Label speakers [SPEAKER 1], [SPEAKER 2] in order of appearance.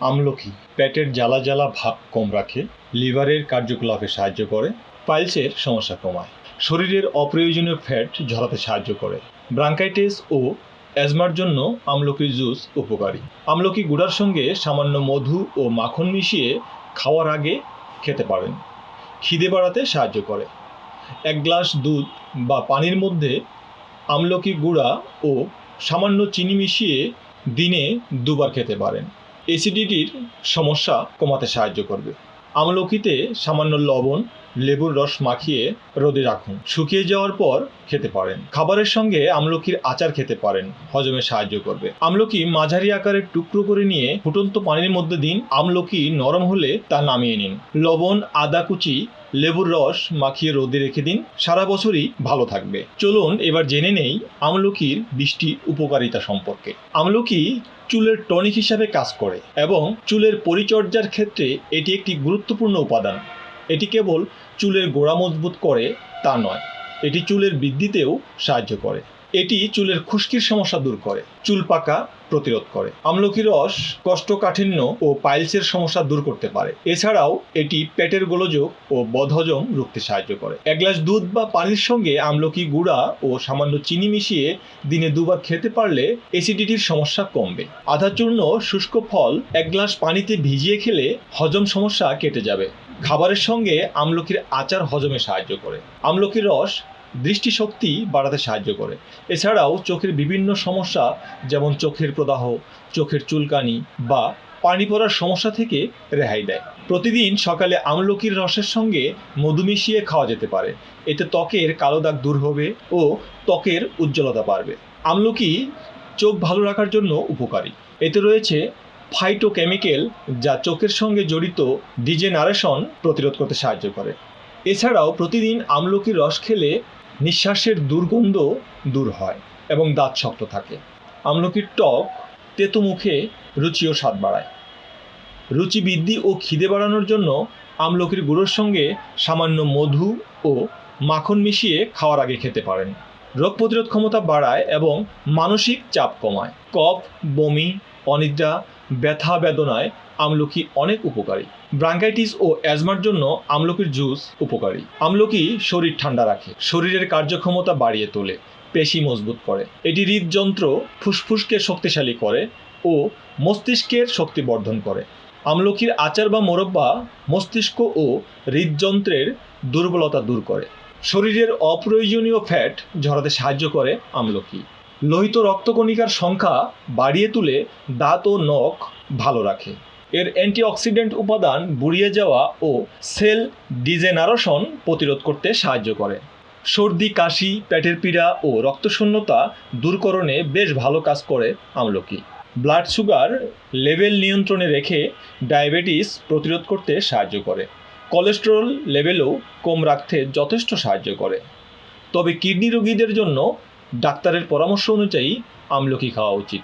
[SPEAKER 1] আমলকি পেটের জ্বালা জ্বালা ভাব কম রাখে, লিভারের কার্যকলাপে সাহায্য করে, পাইলসের সমস্যা কমায়। শরীরের অপ্রয়োজনীয় ফ্যাট ঝরাতে সাহায্য করে। ব্রাঙ্কাইটিস ও অ্যাজমার জন্য আমলকির জুস উপকারী। আমলকি গুড়ার সঙ্গে সামান্য মধু ও মাখন মিশিয়ে খাওয়ার আগে খেতে পারেন। খিদে বাড়াতে সাহায্য করে। এক গ্লাস দুধ বা পানির মধ্যে আমলকি গুঁড়া ও সামান্য চিনি মিশিয়ে দিনে দুবার খেতে পারেন। অ্যাসিডিটির সমস্যা কমাতে সাহায্য করবে। আমলকিতে সামান্য লবণ, লেবুর রস মাখিয়ে রোদে রাখুন। শুকিয়ে যাওয়ার পর খেতে পারেন। খাবারের সঙ্গে আমলকির আচার খেতে পারেন। হজমে সাহায্য করবে। আমলকি মাঝারি আকারের টুকরো করে নিয়ে ফুটন্ত পানির মধ্যে দিন। আমলকি নরম হলে তা নামিয়ে নিন। লবণ, আদা কুচি লেবুর রস মাখিয়ে রোদে রেখে দিন। সারা বছরই ভালো থাকবে। চলুন এবার জেনে নেই আমলকির বৃষ্টি উপকারিতা সম্পর্কে। আমলকি চুলের টনিক হিসাবে কাজ করে এবং চুলের পরিচর্যার ক্ষেত্রে এটি একটি গুরুত্বপূর্ণ উপাদান। এটি কেবল চুলের গোড়া মজবুত করে তা নয়, এটি চুলের বৃদ্ধিতেও সাহায্য করে। এটি চুলের খুশকির সমস্যা দূর করে, চুল পাকা প্রতিরোধ করে। আমলকি রস কোষ্ঠকাঠিন্য ও পাইলসের সমস্যা দূর করতে পারে। এছাড়াও এটি পেটের গোলযোগ ও বদহজম রুখতে সাহায্য করে। এক গ্লাস দুধ বা পানির সঙ্গে আমলকি গুঁড়া ও সামান্য চিনি মিশিয়ে দিনে দুবার খেতে পারলে অ্যাসিডিটির সমস্যা কমবে। আধা চূর্ণ শুষ্ক ফল এক গ্লাস পানিতে ভিজিয়ে খেলে হজম সমস্যা কেটে যাবে। খাবারের সঙ্গে আমলকির আচার হজমে সাহায্য করে। আমলকির রস দৃষ্টিশক্তি বাড়াতে সাহায্য করে। এছাড়াও চোখের বিভিন্ন সমস্যা, যেমন চোখের প্রদাহ, চোখের চুলকানি বা পানি পড়ার সমস্যা থেকে রেহাই দেয়। প্রতিদিন সকালে আমলকির রসের সঙ্গে মধু মিশিয়ে খাওয়া যেতে পারে। এতে ত্বকের কালো দাগ দূর হবে ও ত্বকের উজ্জ্বলতা বাড়বে। আমলকি চোখ ভালো রাখার জন্য উপকারী। এতে রয়েছে ফাইটোকেমিক্যাল যা চোখের সঙ্গে জড়িত ডিজেনারেশন প্রতিরোধ করতে সাহায্য করে। এছাড়াও প্রতিদিন আমলকির রস খেলে নিঃশ্বাসের দুর্গন্ধ দূর হয় এবং দাঁত শক্ত থাকে। আমলকির টক তেতো মুখে রুচি ও স্বাদ বাড়ায়। রুচি বৃদ্ধি ও খিদে বাড়ানোর জন্য আমলকির গুঁড়োর সঙ্গে সামান্য মধু ও মাখন মিশিয়ে খাওয়ার আগে খেতে পারেন। রোগ প্রতিরোধ ক্ষমতা বাড়ায় এবং মানসিক চাপ কমায়। কফ, বমি, অনিদ্রা ব্যথা বেদনায় আমলকি অনেক উপকারী। ব্রাঙ্কাইটিস ও অ্যাজমার জন্য আমলকির জুস উপকারী। আমলকি শরীর ঠান্ডা রাখে, শরীরের কার্যক্ষমতা বাড়িয়ে তোলে, পেশি মজবুত করে। এটি হৃদযন্ত্র ফুসফুসকে শক্তিশালী করে ও মস্তিষ্কের শক্তি বর্ধন করে। আমলকির আচার বা মোরব্বা মস্তিষ্ক ও হৃদযন্ত্রের দুর্বলতা দূর করে। শরীরের অপ্রয়োজনীয় ফ্যাট ঝরাতে সাহায্য করে আমলকি। লোহিত রক্তকণিকার সংখ্যা বাড়িয়ে তুলে দাঁত ও নখ ভালো রাখে। এর অ্যান্টিঅক্সিডেন্ট উপাদান বুড়িয়ে যাওয়া ও সেল ডিজেনারেশন প্রতিরোধ করতে সাহায্য করে। সর্দি, কাশি, পেটের পীড়া ও রক্তশূন্যতা দূরকরণে বেশ ভালো কাজ করে আমলকি। ব্লাড সুগার লেভেল নিয়ন্ত্রণে রেখে ডায়াবেটিস প্রতিরোধ করতে সাহায্য করে। কোলেস্টেরল লেভেলও কম রাখতে যথেষ্ট সাহায্য করে। তবে কিডনি রোগীদের জন্য ডাক্তারের পরামর্শ অনুযায়ী আমলকি খাওয়া উচিত।